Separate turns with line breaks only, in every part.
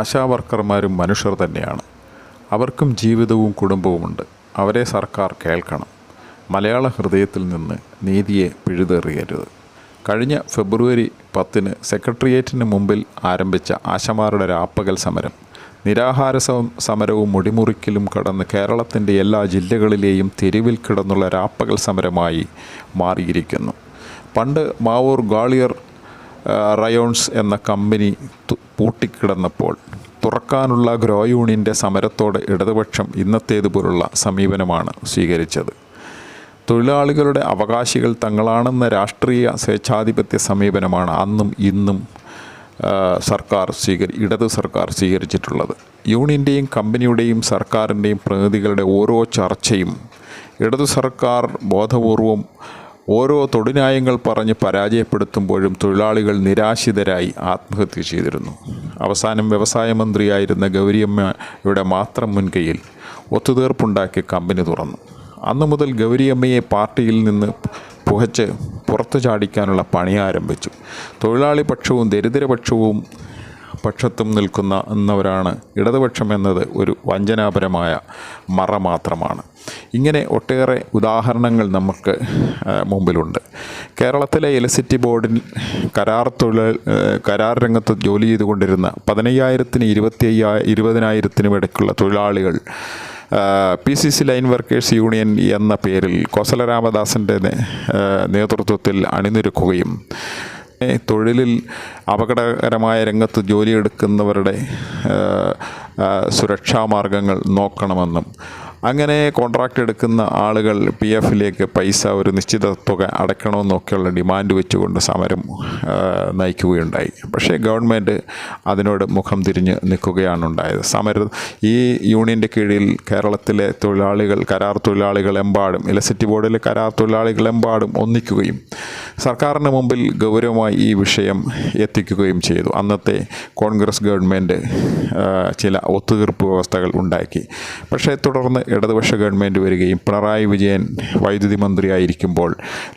ആശാ വർക്കർമാരും മനുഷ്യർ തന്നെയാണ്. അവർക്കും ജീവിതവും കുടുംബവുമുണ്ട് അവരെ സർക്കാർ കേൾക്കണം. മലയാള ഹൃദയത്തിൽ നിന്ന് നീതിയെ പിഴുതെറിയരുത്. കഴിഞ്ഞ ഫെബ്രുവരി പത്തിന് സെക്രട്ടേറിയറ്റിന് മുമ്പിൽ ആരംഭിച്ച ആശമാരുടെ രാപ്പകൽ സമരം നിരാഹാര സമരവും മുടിമുറിക്കലും കടന്ന് കേരളത്തിന്റെ എല്ലാ ജില്ലകളിലെയും തെരുവിൽ കിടന്നുള്ള രാപ്പകൽ സമരമായി മാറിയിരിക്കുന്നു. പണ്ട് മാവൂർ ഗാളിയർ റയോൺസ് എന്ന കമ്പനി പൂട്ടിക്കിടന്നപ്പോൾ തുറക്കാനുള്ള ഗ്രോ യൂണിയന്റെ സമരത്തോട് ഇടതുപക്ഷം ഇന്നത്തേതുപോലുള്ള സമീപനമാണ് സ്വീകരിച്ചത്. തൊഴിലാളികളുടെ അവകാശികൾ തങ്ങളാണെന്ന രാഷ്ട്രീയ സ്വേച്ഛാധിപത്യ സമീപനമാണ് അന്നും ഇന്നും സർക്കാർ സ്വീകരി ഇടതു സർക്കാർ സ്വീകരിച്ചിട്ടുള്ളത്. യൂണിയന്റെയും കമ്പനിയുടെയും സർക്കാരിന്റെയും പ്രതിനിധികളുടെ ഓരോ ചർച്ചയും ഇടതു സർക്കാർ ബോധപൂർവം ഓരോ തൊടുന്യായങ്ങൾ പറഞ്ഞ് പരാജയപ്പെടുത്തുമ്പോഴും തൊഴിലാളികൾ നിരാശിതരായി ആത്മഹത്യ ചെയ്തിരുന്നു. അവസാനം വ്യവസായ മന്ത്രിയായിരുന്ന ഗൗരിയമ്മയുടെ മാത്രം മുൻകൈയിൽ ഒത്തുതീർപ്പുണ്ടാക്കി കമ്പനി തുറന്നു. അന്നു മുതൽ ഗൗരിയമ്മയെ പാർട്ടിയിൽ നിന്ന് പുകച്ച് പുറത്തു ചാടിക്കാനുള്ള പണി ആരംഭിച്ചു. തൊഴിലാളി പക്ഷവും ദരിദ്രപക്ഷവും പക്ഷത്തും നിൽക്കുന്ന എന്നവരാണ് ഇടതുപക്ഷം എന്നത് ഒരു വഞ്ചനാപരമായ മറ മാത്രമാണ്. ഇങ്ങനെ ഒട്ടേറെ ഉദാഹരണങ്ങൾ നമുക്ക് മുമ്പിലുണ്ട്. കേരളത്തിലെ ഇലക്ട്രിസിറ്റി ബോർഡിൽ കരാർ തൊഴിൽ കരാർ രംഗത്ത് ജോലി ചെയ്തുകൊണ്ടിരുന്ന പതിനയ്യായിരത്തിന് ഇരുപത്തി അയ്യാ ഇരുപതിനായിരത്തിനും ഇടയ്ക്കുള്ള തൊഴിലാളികൾ P C C line workers union എന്ന പേരിൽ കോസല രാമദാസിന്റെ നേതൃത്വത്തിൽ അണിനിരക്കുകയും തൊഴിലിൽ അപകടകരമായ രംഗത്ത് ജോലിയെടുക്കുന്നവരുടെ സുരക്ഷാ മാർഗങ്ങൾ നോക്കണമെന്നും അങ്ങനെ കോൺട്രാക്റ്റ് എടുക്കുന്ന ആളുകൾ പി എഫിലേക്ക് പൈസ ഒരു നിശ്ചിത തുക അടയ്ക്കണമെന്നൊക്കെയുള്ള ഡിമാൻഡ് വെച്ചുകൊണ്ട് സമരം നയിക്കുകയുണ്ടായി. പക്ഷേ ഗവൺമെന്റ് അതിനോട് മുഖം തിരിഞ്ഞ് നിൽക്കുകയാണ് ഉണ്ടായത്. സമര ഈ യൂണിയന്റെ കീഴിൽ കേരളത്തിലെ തൊഴിലാളികൾ കരാർ തൊഴിലാളികളെമ്പാടും ഇലക്ട്രിസിറ്റി ബോർഡിലെ കരാർ തൊഴിലാളികളെമ്പാടും ഒന്നിക്കുകയും സർക്കാരിന് മുമ്പിൽ ഗൗരവമായി ഈ വിഷയം എത്തിക്കുകയും ചെയ്തു. അന്നത്തെ കോൺഗ്രസ് ഗവൺമെന്റ് ചില ഒത്തുതീർപ്പ് വ്യവസ്ഥകൾ ഉണ്ടാക്കി. പക്ഷേ തുടർന്ന് ഇടതുപക്ഷ ഗവൺമെന്റ് വരികയും പിണറായി വിജയൻ വൈദ്യുതി മന്ത്രിയായിരിക്കുമ്പോൾ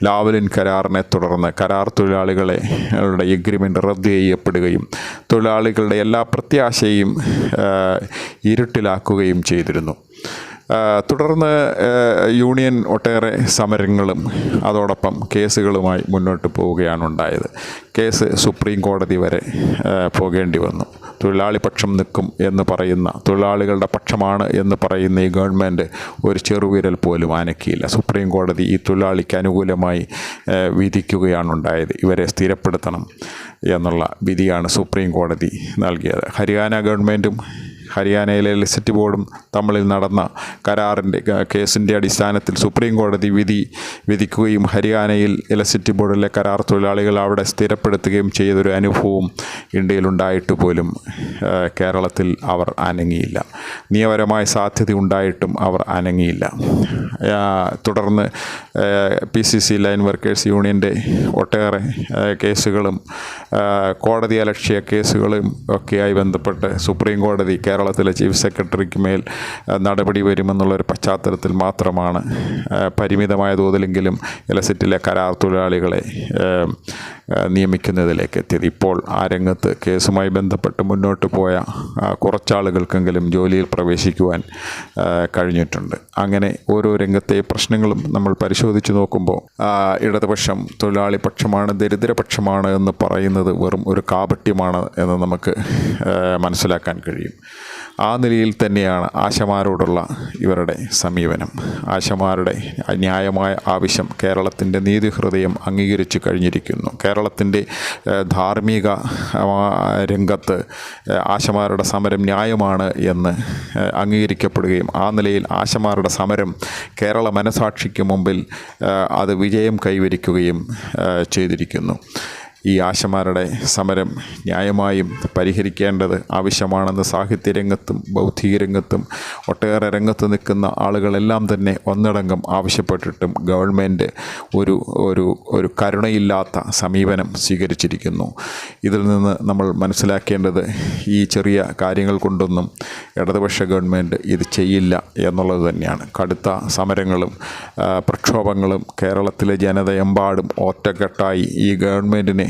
ലാവലിൻ കരാറിനെ തുടർന്ന് കരാർ തൊഴിലാളികളെ എഗ്രിമെന്റ് റദ്ദ് ചെയ്യപ്പെടുകയും തൊഴിലാളികളുടെ എല്ലാ പ്രത്യാശയും ഇരുട്ടിലാക്കുകയും ചെയ്തിരുന്നു. തുടർന്ന് യൂണിയൻ ഒട്ടേറെ സമരങ്ങളും അതോടൊപ്പം കേസുകളുമായി മുന്നോട്ട് പോവുകയാണ് ഉണ്ടായത്. കേസ് സുപ്രീം കോടതി വരെ പോകേണ്ടി വന്നു. തൊഴിലാളി പക്ഷം നിൽക്കും എന്ന് പറയുന്ന തൊഴിലാളികളുടെ പക്ഷമാണ് എന്ന് പറയുന്ന ഈ ഗവൺമെന്റ് ഒരു ചെറുവിരൽ പോലും അനക്കിയില്ല സുപ്രീം കോടതി ഈ തൊഴിലാളിക്ക് അനുകൂലമായി വിധിക്കുകയാണുണ്ടായത് ഇവരെ സ്ഥിരപ്പെടുത്തണം എന്നുള്ള വിധിയാണ് സുപ്രീം കോടതി നൽകിയത്. ഹരിയാന ഗവൺമെന്റും ഹരിയാനയിലെ ഇലക്ട്രിസിറ്റി ബോർഡും തമ്മിൽ നടന്ന കരാറിന്റെ കേസിന്റെ അടിസ്ഥാനത്തിൽ സുപ്രീം കോടതി വിധി വിധിക്കുകയും ഹരിയാനയിൽ ഇലക്ട്രിസിറ്റി ബോർഡിലെ കരാർ തൊഴിലാളികൾ അവിടെ സ്ഥിരപ്പെടുത്തുകയും ചെയ്തൊരു അനുഭവം ഇന്ത്യയിലുണ്ടായിട്ട് പോലും കേരളത്തിൽ അവർ അനങ്ങിയില്ല. നിയമപരമായ സാധ്യത ഉണ്ടായിട്ടും അവർ അനങ്ങിയില്ല. തുടർന്ന് P C C line workers യൂണിയന്റെ ഒട്ടേറെ കേസുകളും കോടതി അലക്ഷ്യ കേസുകളും ഒക്കെയായി ബന്ധപ്പെട്ട് സുപ്രീം കോടതി കേരളത്തിലെ ചീഫ് സെക്രട്ടറിക്ക് മേൽ നടപടി വരുമെന്നുള്ളൊരു പശ്ചാത്തലത്തിൽ മാത്രമാണ് പരിമിതമായ തോതിലെങ്കിലും ഇലസിറ്റിലെ കരാർ തൊഴിലാളികളെ നിയമിക്കുന്നതിലേക്ക് എത്തിയത്. ഇപ്പോൾ ആ രംഗത്ത് കേസുമായി ബന്ധപ്പെട്ട് മുന്നോട്ട് പോയ കുറച്ചാളുകൾക്കെങ്കിലും ജോലിയിൽ പ്രവേശിക്കുവാൻ കഴിഞ്ഞിട്ടുണ്ട്. അങ്ങനെ ഓരോ രംഗത്തെ പ്രശ്നങ്ങളും നമ്മൾ പരിശോധിച്ച് നോക്കുമ്പോൾ ഇടതുപക്ഷം തൊഴിലാളി പക്ഷമാണ് ദരിദ്രപക്ഷമാണ് എന്ന് പറയുന്നത് വെറും ഒരു കാപട്യമാണ് എന്ന് നമുക്ക് മനസ്സിലാക്കാൻ കഴിയും. ആ നിലയിൽ തന്നെയാണ് ആശമാരോടുള്ള ഇവരുടെ സമീപനം. ആശമാരുടെ ന്യായമായ ആവശ്യം കേരളത്തിന്റെ നീതിഹൃദയം അംഗീകരിച്ചു കഴിഞ്ഞിരിക്കുന്നു. കേരളത്തിന്റെ ധാർമ്മിക രംഗത്ത് ആശമാരുടെ സമരം ന്യായമാണ് എന്ന് അംഗീകരിക്കപ്പെടുകയും ആ നിലയിൽ ആശമാരുടെ സമരം കേരള മനസാക്ഷിക്ക് മുമ്പിൽ അത് വിജയം കൈവരിക്കുകയും ചെയ്തിരിക്കുന്നു. ഈ ആശമാരുടെ സമരം ന്യായമായും പരിഹരിക്കേണ്ടത് ആവശ്യമാണെന്ന് സാഹിത്യരംഗത്തും ബൗദ്ധിക രംഗത്തും ഒട്ടേറെ രംഗത്ത് നിൽക്കുന്ന ആളുകളെല്ലാം തന്നെ ഒന്നടങ്കം ആവശ്യപ്പെട്ടിട്ടും ഗവൺമെന്റ് ഒരു ഒരു ഒരു കരുണയില്ലാത്ത സമീപനം സ്വീകരിച്ചിരിക്കുന്നു. ഇതിൽ നിന്ന് നമ്മൾ മനസ്സിലാക്കേണ്ടത് ഈ ചെറിയ കാര്യങ്ങൾ കൊണ്ടൊന്നും ഇടതുപക്ഷ ഗവൺമെന്റ് ഇത് ചെയ്യില്ല എന്നുള്ളത് തന്നെയാണ്. കടുത്ത സമരങ്ങളും പ്രക്ഷോഭങ്ങളും കേരളത്തിലെ ജനതയെമ്പാടും ഒറ്റക്കെട്ടായി ഈ ഗവൺമെന്റിനെ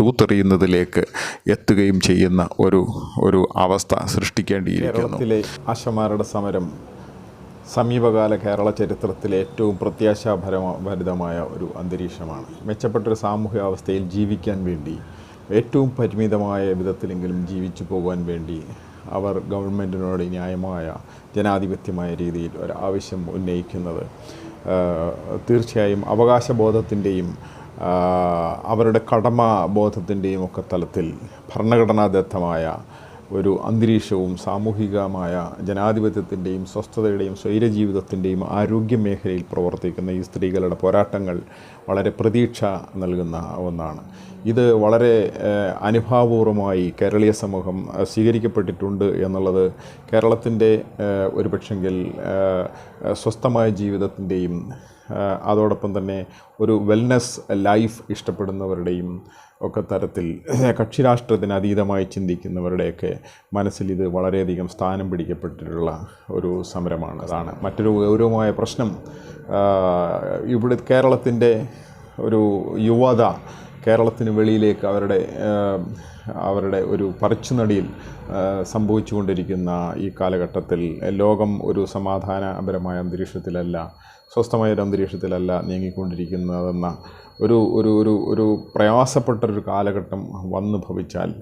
തൂത്തെറിയുന്നതിലേക്ക് എത്തുകയും ചെയ്യുന്ന ഒരു ഒരു അവസ്ഥ സൃഷ്ടിക്കേണ്ടിയിരിക്കുന്നു. ആശമാരുടെ സമരം സമീപകാല കേരള ചരിത്രത്തിലെ ഏറ്റവും പ്രത്യാശാഭരഭരിതമായ ഒരു അന്തരീക്ഷമാണ്. മെച്ചപ്പെട്ടൊരു സാമൂഹ്യാവസ്ഥയിൽ ജീവിക്കാൻ വേണ്ടി ഏറ്റവും പരിമിതമായ വിധത്തിലെങ്കിലും ജീവിച്ചു പോകാൻ വേണ്ടി അവർ ഗവൺമെന്റിനോട് ന്യായമായ ജനാധിപത്യമായ രീതിയിൽ ഒരു ആവശ്യം ഉന്നയിക്കുന്നത് തീർച്ചയായും അവകാശബോധത്തിന്റെയും അവരുടെ കടമ ബോധത്തിന്റെയും ഒക്കെ തലത്തിൽ ഭരണഘടനാദത്തമായ ഒരു അന്തരീക്ഷവും സാമൂഹികമായ ജനാധിപത്യത്തിന്റെയും സ്വസ്ഥതയുടെയും സ്വൈരജീവിതത്തിന്റെയും ആരോഗ്യ മേഖലയിൽ പ്രവർത്തിക്കുന്ന ഈ സ്ത്രീകളുടെ പോരാട്ടങ്ങൾ വളരെ പ്രതീക്ഷ നൽകുന്ന ഒന്നാണ്. ഇത് വളരെ അനുഭാവപൂർവമായി കേരളീയ സമൂഹം സ്വീകരിക്കപ്പെട്ടിട്ടുണ്ട് എന്നുള്ളത് കേരളത്തിന്റെ ഒരു പക്ഷെങ്കിൽ സ്വസ്ഥമായ ജീവിതത്തിന്റെയും അതോടൊപ്പം തന്നെ ഒരു വെൽനെസ് ലൈഫ് ഇഷ്ടപ്പെടുന്നവരുടെയും ഒക്കെ തരത്തിൽ കക്ഷിരാഷ്ട്രത്തിന് അതീതമായി ചിന്തിക്കുന്നവരുടെയൊക്കെ മനസ്സിൽ ഇത് വളരെയധികം സ്ഥാനം പിടിക്കപ്പെട്ടിട്ടുള്ള ഒരു സമരമാണ്. അതാണ് മറ്റൊരു ഗൗരവമായ പ്രശ്നം. ഇവിടെ കേരളത്തിന്റെ ഒരു യുവത കേരളത്തിന് വെളിയിലേക്ക് അവരുടെ അവരുടെ ഒരു പറിച്ചുനടിയിൽ സംഭവിച്ചുകൊണ്ടിരിക്കുന്ന ഈ കാലഘട്ടത്തിൽ ലോകം ഒരു സമാധാനപരമായ അന്തരീക്ഷത്തിലല്ല. സ്വസ്ഥമായ ഒരു അന്തരീക്ഷത്തിലല്ല നീങ്ങിക്കൊണ്ടിരിക്കുന്നതെന്ന ഒരു ഒരു ഒരു ഒരു പ്രയാസപ്പെട്ടൊരു കാലഘട്ടം വന്നു ഭവിച്ചാൽ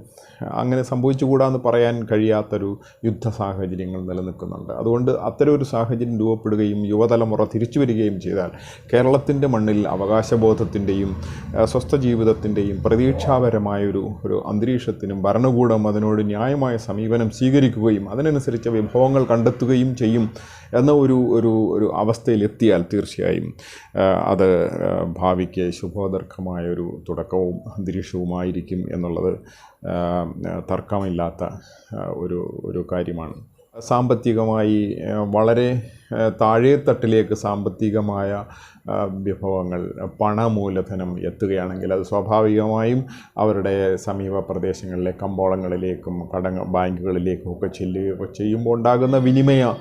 അങ്ങനെ സംഭവിച്ചുകൂടാന്ന് പറയാൻ കഴിയാത്തൊരു യുദ്ധ സാഹചര്യങ്ങൾ നിലനിൽക്കുന്നുണ്ട്. അതുകൊണ്ട് അത്തരം ഒരു സാഹചര്യം രൂപപ്പെടുകയും യുവതലമുറ തിരിച്ചു വരികയും ചെയ്താൽ കേരളത്തിന്റെ മണ്ണിൽ അവകാശബോധത്തിന്റെയും സ്വസ്ഥ ജീവിതത്തിന്റെയും പ്രതീക്ഷാപരമായൊരു ഒരു അന്തരീക്ഷത്തിനും ഭരണകൂടം അതിനോട് ന്യായമായ സമീപനം സ്വീകരിക്കുകയും അതിനനുസരിച്ച വിഭവങ്ങൾ കണ്ടെത്തുകയും ചെയ്യും എന്ന ഒരു ഒരു ഒരു അവസ്ഥയിലെത്തിയാൽ തീർച്ചയായും അത് ഭാവിക്ക് ശുഭോദർക്കമായ ഒരു തുടക്കവും അന്തരീക്ഷവുമായിരിക്കും എന്നുള്ളത് തർക്കമില്ലാത്ത ഒരു ഒരു കാര്യമാണ്. സാമ്പത്തികമായി വളരെ താഴേത്തട്ടിലേക്ക് സാമ്പത്തികമായ വിഭവങ്ങൾ പണമൂലധനം എത്തുകയാണെങ്കിൽ അത് സ്വാഭാവികമായും അവരുടെ സമീപ പ്രദേശങ്ങളിലെ കമ്പോളങ്ങളിലേക്കും കട ബാങ്കുകളിലേക്കും ഒക്കെ ചെല്ലുകയൊക്കെ ചെയ്യുമ്പോൾ ഉണ്ടാകുന്ന വിനിമയ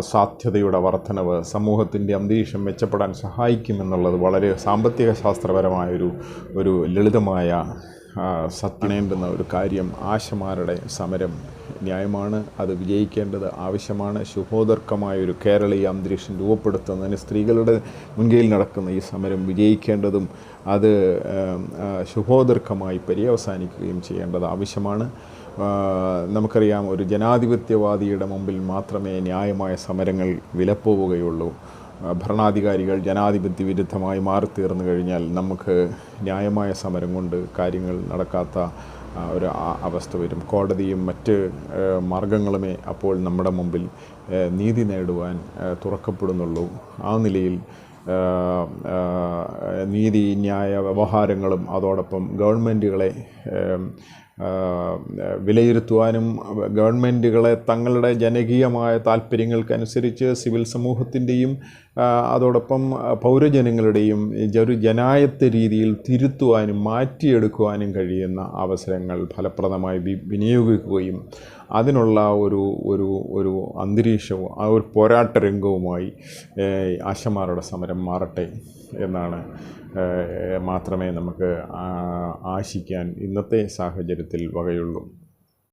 സാധ്യതയുടെ വർധനവ് സമൂഹത്തിന്റെ അന്തരീക്ഷം മെച്ചപ്പെടാൻ സഹായിക്കുമെന്നുള്ളത് വളരെ സാമ്പത്തിക ശാസ്ത്രപരമായൊരു ഒരു ലളിതമായ സത്യനേണ്ടുന്ന ഒരു കാര്യം ആശമാരുടെ സമരം ന്യായമാണ്. അത് വിജയിക്കേണ്ടത് ആവശ്യമാണ്. ശുഭോദർക്കമായ ഒരു കേരളീയ അന്തരീക്ഷം രൂപപ്പെടുത്തുന്നതിന് സ്ത്രീകളുടെ മുൻകൈയിൽ നടക്കുന്ന ഈ സമരം വിജയിക്കേണ്ടതും അത് ശുഭോദർക്കമായി പര്യവസാനിക്കുകയും ചെയ്യേണ്ടത് ആവശ്യമാണ്. നമുക്കറിയാം ഒരു ജനാധിപത്യവാദിയുടെ മുമ്പിൽ മാത്രമേ ന്യായമായ സമരങ്ങൾ വിലപ്പോവുകയുള്ളൂ. ഭരണാധികാരികൾ ജനാധിപത്യ വിരുദ്ധമായി മാറിത്തീർന്നു കഴിഞ്ഞാൽ നമുക്ക് ന്യായമായ സമരം കൊണ്ട് കാര്യങ്ങൾ നടക്കാത്ത ഒരു അവസ്ഥ വരും. കോടതിയും മറ്റ് മാർഗങ്ങളുമേ അപ്പോൾ നമ്മുടെ മുമ്പിൽ നീതി നേടുവാൻ തുറക്കപ്പെടുന്നുള്ളൂ. ആ നിലയിൽ നീതി ന്യായ വ്യവഹാരങ്ങളും അതോടൊപ്പം ഗവൺമെന്റുകളെ വിലയിരുത്തുവാനും ഗവൺമെന്റുകളെ തങ്ങളുടെ ജനകീയമായ താല്പര്യങ്ങൾക്കനുസരിച്ച് സിവിൽ സമൂഹത്തിന്റെയും അതോടൊപ്പം പൗരജനങ്ങളുടെയും ഒരു ജനായത്ത രീതിയിൽ തിരുത്തുവാനും മാറ്റിയെടുക്കുവാനും കഴിയുന്ന അവസരങ്ങൾ ഫലപ്രദമായി വിനിയോഗിക്കുകയും അതിനുള്ള ഒരു ഒരു ഒരു അന്തരീക്ഷവും ആ ഒരു പോരാട്ട രംഗവുമായി ആശമാരുടെ സമരം മാറട്ടെ എന്നാണ് മാത്രമേ നമുക്ക് ആശിക്കാൻ ഇന്നത്തെ സാഹചര്യത്തിൽ വകയുള്ളൂ.